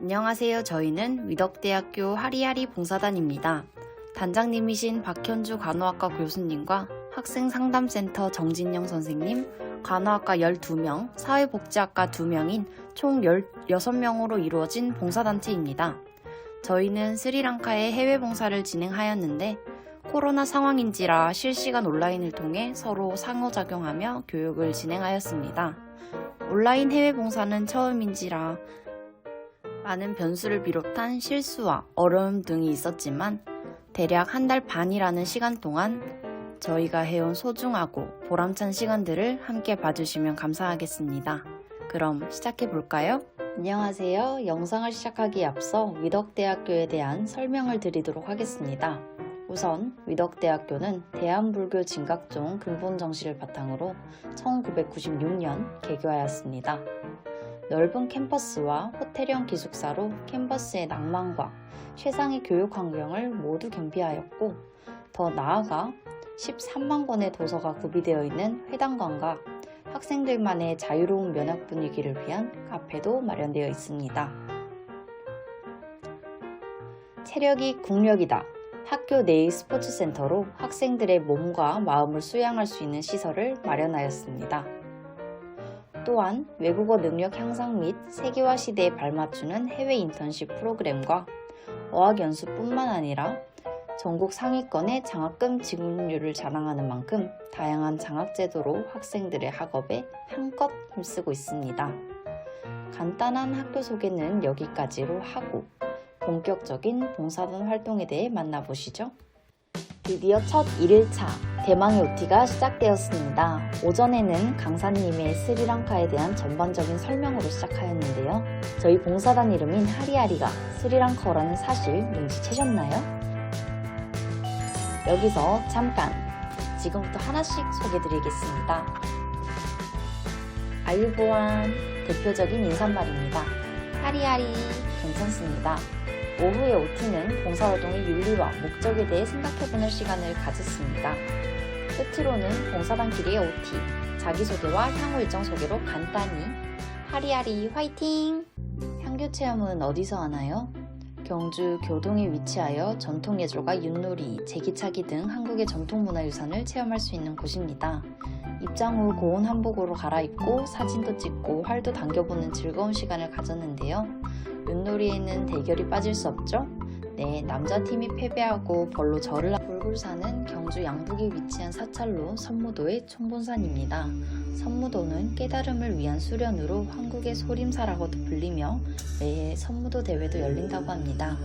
안녕하세요. 저희는 위덕대학교 하리하리 봉사단입니다. 단장님이신 박현주 간호학과 교수님과 학생 상담센터 정진영 선생님, 간호학과 12명, 사회복지학과 2명인 총 16명으로 이루어진 봉사단체입니다. 저희는 스리랑카에 해외 봉사를 진행하였는데 코로나 상황인지라 실시간 온라인을 통해 서로 상호작용하며 교육을 진행하였습니다. 온라인 해외 봉사는 처음인지라 많은 변수를 비롯한 실수와 어려움 등이 있었지만 대략 한 달 반이라는 시간 동안 저희가 해온 소중하고 보람찬 시간들을 함께 봐주시면 감사하겠습니다. 그럼 시작해 볼까요? 안녕하세요. 영상을 시작하기에 앞서 위덕대학교에 대한 설명을 드리도록 하겠습니다. 우선 위덕대학교는 대한불교 진각종 근본 정신을 바탕으로 1996년 개교하였습니다. 넓은 캠퍼스와 호텔형 기숙사로 캠퍼스의 낭만과 최상의 교육 환경을 모두 겸비하였고 더 나아가 13만 권의 도서가 구비되어 있는 회당관과 학생들만의 자유로운 면학 분위기를 위한 카페도 마련되어 있습니다. 체력이 국력이다. 학교 내의 스포츠 센터로 학생들의 몸과 마음을 수양할 수 있는 시설을 마련하였습니다. 또한 외국어 능력 향상 및 세계화 시대에 발맞추는 해외 인턴십 프로그램과 어학 연수뿐만 아니라 전국 상위권의 장학금 지급률을 자랑하는 만큼 다양한 장학 제도로 학생들의 학업에 한껏 힘쓰고 있습니다. 간단한 학교 소개는 여기까지로 하고 본격적인 봉사단 활동에 대해 만나보시죠. 드디어 첫 1일차 대망의 OT가 시작되었습니다. 오전에는 강사님의 스리랑카에 대한 전반적인 설명으로 시작하였는데요. 저희 봉사단 이름인 하리하리가 스리랑카어라는 사실 눈치채셨나요? 여기서 잠깐 지금부터 하나씩 소개드리겠습니다. 아유보안 대표적인 인사말입니다. 하리하리 괜찮습니다. 오후의 OT는 봉사활동의 윤리와 목적에 대해 생각해보는 시간을 가졌습니다. 끝으로는 봉사단끼리의 OT, 자기소개와 향후 일정 소개로 간단히 하리하리 화이팅! 향교 체험은 어디서 하나요? 경주 교동에 위치하여 전통예술가 윷놀이, 제기차기 등 한국의 전통 문화유산을 체험할 수 있는 곳입니다. 입장 후 고운 한복으로 갈아입고 사진도 찍고 활도 당겨보는 즐거운 시간을 가졌는데요. 윷놀이에는 대결이 빠질 수 없죠? 네, 남자팀이 패배하고 벌로 절을 하- 불굴산은 경주 양북에 위치한 사찰로 선무도의 총본산입니다. 선무도는 깨달음을 위한 수련으로 한국의 소림사라고도 불리며 매해 선무도 대회도 열린다고 합니다.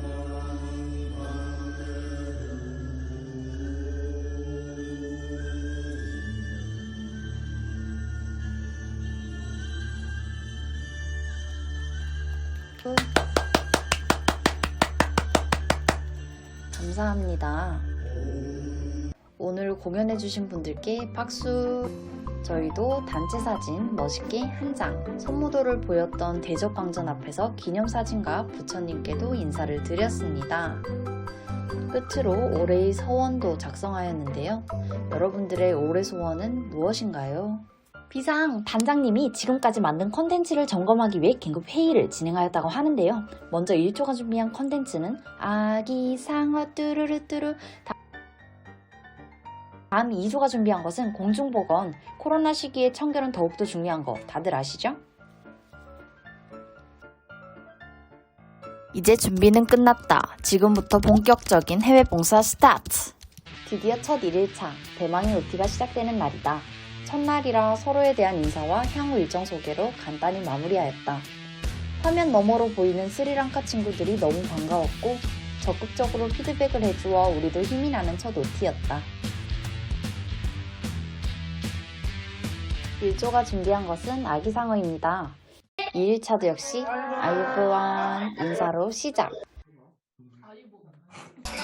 감사합니다. 오늘 공연해주신 분들께 박수! 저희도 단체 사진 멋있게 한 장, 선무도를 보였던 대적광전 앞에서 기념사진과 부처님께도 인사를 드렸습니다. 끝으로 올해의 서원도 작성하였는데요. 여러분들의 올해 소원은 무엇인가요? 비상 단장님이 지금까지 만든 컨텐츠를 점검하기 위해 긴급 회의를 진행하였다고 하는데요. 먼저 1초가 준비한 컨텐츠는 아기 상어 뚜루루뚜루 다음 2조가 준비한 것은 공중보건 코로나 시기에 청결은 더욱더 중요한 거 다들 아시죠? 이제 준비는 끝났다. 지금부터 본격적인 해외 봉사 스타트! 드디어 첫 1일차 대망의 OT가 시작되는 날이다. 첫날이라 서로에 대한 인사와 향후 일정 소개로 간단히 마무리하였다. 화면 너머로 보이는 스리랑카 친구들이 너무 반가웠고 적극적으로 피드백을 해주어 우리도 힘이 나는 첫 OT였다. 1조가 준비한 것은 아기상어입니다. 2일차도 역시 아이보안 인사로 시작.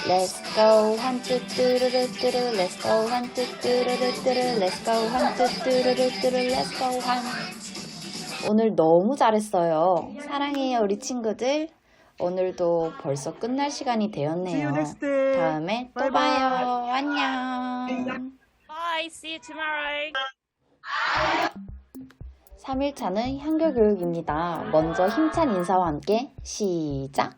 Let's go 한뚜 뚜루루 뚜루 Let's go 한뚜 뚜루루 뚜루 Let's go 한뚜 뚜루루 뚜루 Let's go 한 오늘 너무 잘했어요. 사랑해요 우리 친구들. 오늘도 벌써 끝날 시간이 되었네요. next day. 다음에 또. 봐요. 안녕. Bye. See you tomorrow. 3일차는 한글교육입니다. 먼저 힘찬 인사와 함께 시작!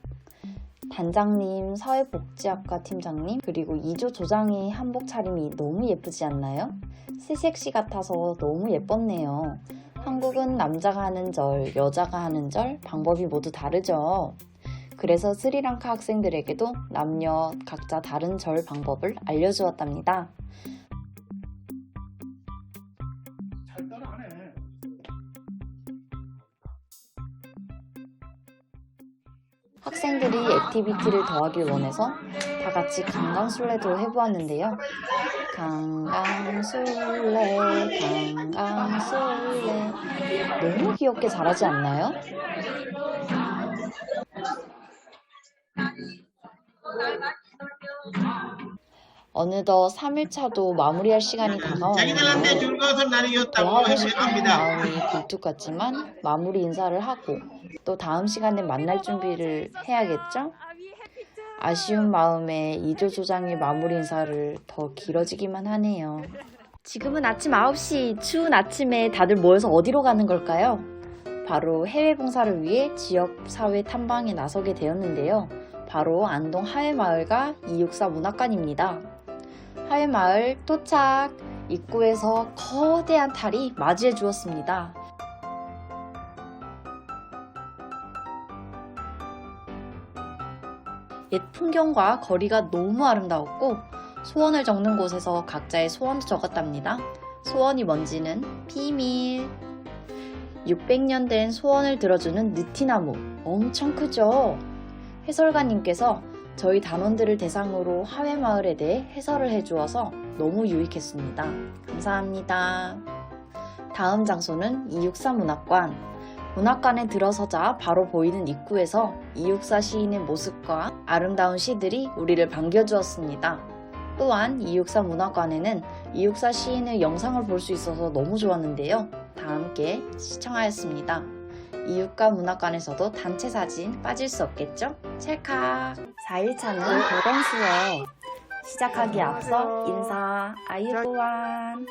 단장님, 사회복지학과 팀장님, 그리고 2조 조장의 한복 차림이 너무 예쁘지 않나요? 새색시 같아서 너무 예뻤네요. 한국은 남자가 하는 절, 여자가 하는 절, 방법이 모두 다르죠. 그래서 스리랑카 학생들에게도 남녀 각자 다른 절 방법을 알려주었답니다. 액티비티를 더하길 원해서 다 같이 강강술래도 해보았는데요. 강강술래, 강강술래. 너무 귀엽게 잘하지 않나요? 어느덧 3일차도 마무리할 시간이 다가왔는데요. 대화하고 싶은. 마음이 굴뚝 같지만 마무리 인사를 하고 또 다음 시간에 만날 준비를 해야겠죠? 아쉬운 마음에 이조 조장의 마무리 인사를 더 길어지기만 하네요. 지금은 아침 9시 추운 아침에 다들 모여서 어디로 가는 걸까요? 바로 해외 봉사를 위해 지역 사회 탐방에 나서게 되었는데요. 바로 안동 하회마을과 264 문학관입니다. 하회마을 도착! 입구에서 거대한 달이 맞이해 주었습니다. 옛 풍경과 거리가 너무 아름다웠고 소원을 적는 곳에서 각자의 소원도 적었답니다. 소원이 뭔지는 비밀. 600년 된 소원을 들어주는 느티나무 엄청 크죠? 해설가님께서 저희 단원들을 대상으로 하회마을에 대해 해설을 해주어서 너무 유익했습니다. 감사합니다. 다음 장소는 264 문학관. 문학관에 들어서자 바로 보이는 입구에서 264 시인의 모습과 아름다운 시들이 우리를 반겨주었습니다. 또한 264 문학관에는 264 시인의 영상을 볼 수 있어서 너무 좋았는데요. 다 함께 시청하였습니다. 264 문학관에서도 단체 사진 빠질 수 없겠죠? 찰칵! 4일차는 도건 수업. 시작하기에 앞서 인사, 아이보안.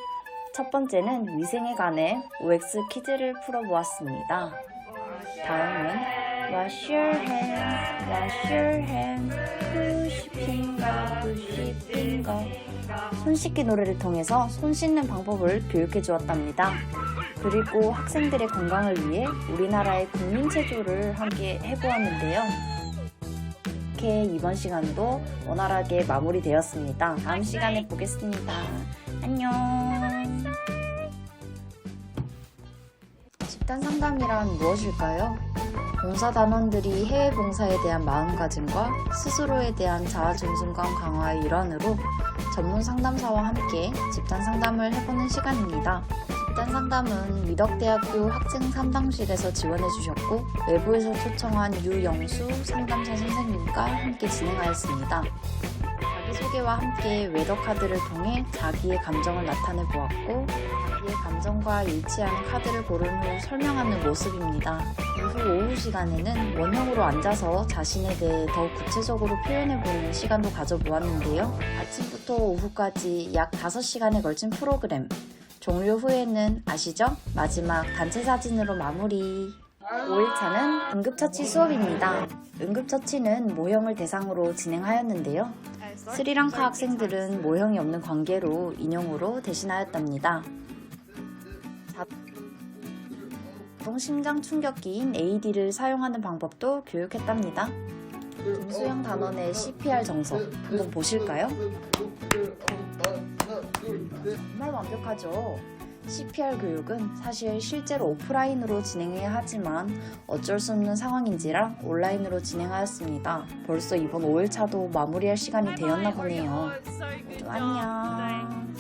첫 번째는 위생에 관해 OX 퀴즈를 풀어보았습니다. 다음은 Wash your hands, wash your hands, push finger, push finger. 손 씻기 노래를 통해서 손 씻는 방법을 교육해 주었답니다. 그리고 학생들의 건강을 위해 우리나라의 국민 체조를 함께 해보았는데요. 이렇게 이번 시간도 원활하게 마무리되었습니다. 다음 시간에 보겠습니다. 안녕. 집단 상담이란 무엇일까요? 봉사 단원들이 해외 봉사에 대한 마음가짐과 스스로에 대한 자아 존중감 강화의 일환으로 전문 상담사와 함께 집단 상담을 해보는 시간입니다. 집단 상담은 미덕대학교 학생 상담실에서 지원해 주셨고 외부에서 초청한 유영수 상담사 선생님과 함께 진행하였습니다. 자기소개와 함께 웨더 카드를 통해 자기의 감정을 나타내 보았고 자기의 감정과 일치하는 카드를 고른 후 설명하는 모습입니다. 이후 오후 시간에는 원형으로 앉아서 자신에 대해 더욱 구체적으로 표현해보는 시간도 가져보았는데요. 아침부터 오후까지 약 5시간에 걸친 프로그램. 종료 후에는 아시죠? 마지막 단체 사진으로 마무리. 5일차는 응급처치 수업입니다. 응급처치는 모형을 대상으로 진행하였는데요. 스리랑카 학생들은 모형이 없는 관계로 인형으로 대신하였답니다. 자동 심장 충격기인 AD를 사용하는 방법도 교육했답니다. 김수영 단원의 CPR 정석 한번 보실까요? 정말 완벽하죠. CPR 교육은 사실 실제로 오프라인으로 진행해야 하지만 어쩔 수 없는 상황인지라 온라인으로 진행하였습니다. 벌써 이번 5일차도 마무리할 시간이 되었나 보네요. 모두 안녕.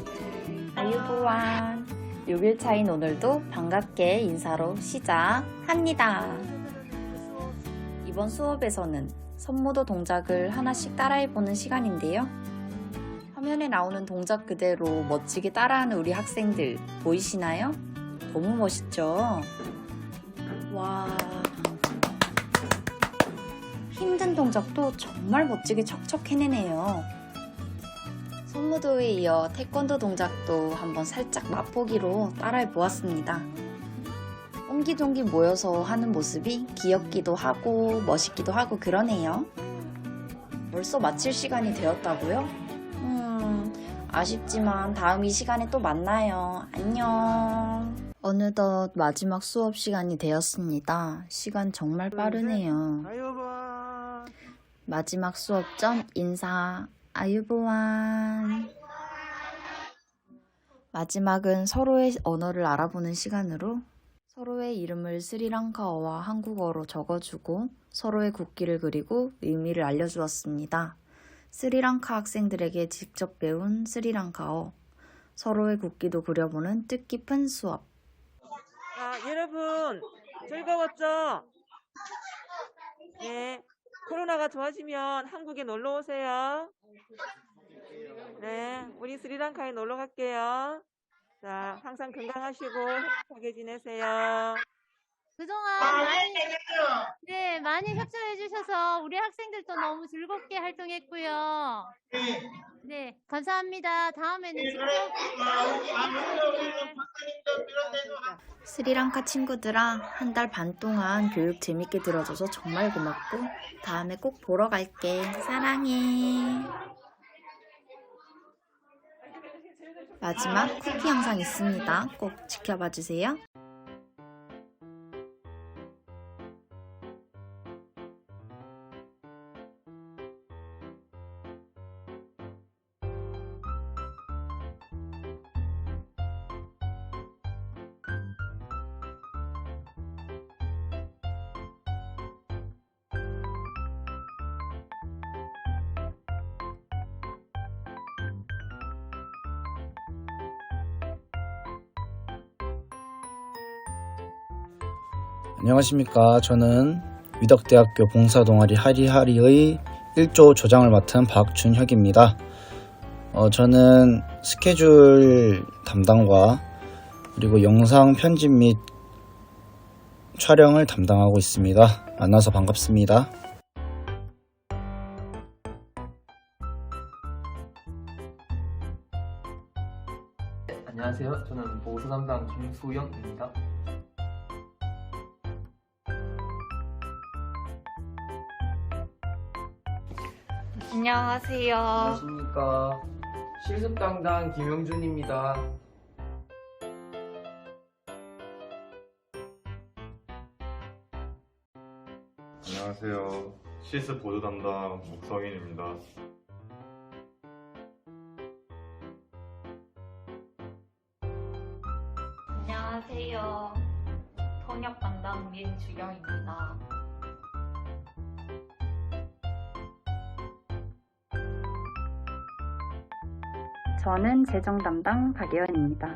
아유보안. 6일차인 오늘도 반갑게 인사로 시작합니다. 이번 수업에서는 선무도 동작을 하나씩 따라해보는 시간인데요. 화면에 나오는 동작 그대로 멋지게 따라하는 우리 학생들 보이시나요? 너무 멋있죠? 와. 힘든 동작도 정말 멋지게 척척 해내네요. 손무도에 이어 태권도 동작도 한번 살짝 맛보기로 따라해 보았습니다. 옹기종기 모여서 하는 모습이 귀엽기도 하고 멋있기도 하고 그러네요. 벌써 마칠 시간이 되었다고요? 음, 아쉽지만 다음 이 시간에 또 만나요. 안녕. 어느덧 마지막 수업 시간이 되었습니다. 시간 정말 빠르네요. 마지막 수업 전 인사. 아유보안. 마지막은 서로의 언어를 알아보는 시간으로 서로의 이름을 스리랑카어와 한국어로 적어주고 서로의 국기를 그리고 의미를 알려주었습니다. 스리랑카 학생들에게 직접 배운 스리랑카어, 서로의 국기도 그려보는 뜻깊은 수업. 아, 여러분, 즐거웠죠? 네. 코로나가 좋아지면 한국에 놀러 오세요. 네. 우리 스리랑카에 놀러 갈게요. 자, 항상 건강하시고 행복하게 지내세요. 그동안 많이 네 많이 협조해 주셔서 우리 학생들도 너무 즐겁게 활동했고요. 네 감사합니다. 다음에는 직접 스리랑카 친구들아, 한 달 반 동안 교육 재밌게 들어줘서 정말 고맙고, 다음에 꼭 보러 갈게. 사랑해. 마지막 쿠키 영상 있습니다. 꼭 지켜봐 주세요. 안녕하십니까. 저는 위덕대학교 봉사동아리 하리하리의 1조 조장을 맡은 박준혁입니다. 어, 저는 스케줄 담당과 그리고 영상 편집 및 촬영을 담당하고 있습니다. 만나서 반갑습니다. 네, 안녕하세요. 저는 보수 담당 김수영입니다. 안녕하세요. 안녕하십니까. 실습 담당 김영준입니다. 안녕하세요. 실습 보조 담당 목성인입니다. 저는 재정 담당 박예원입니다.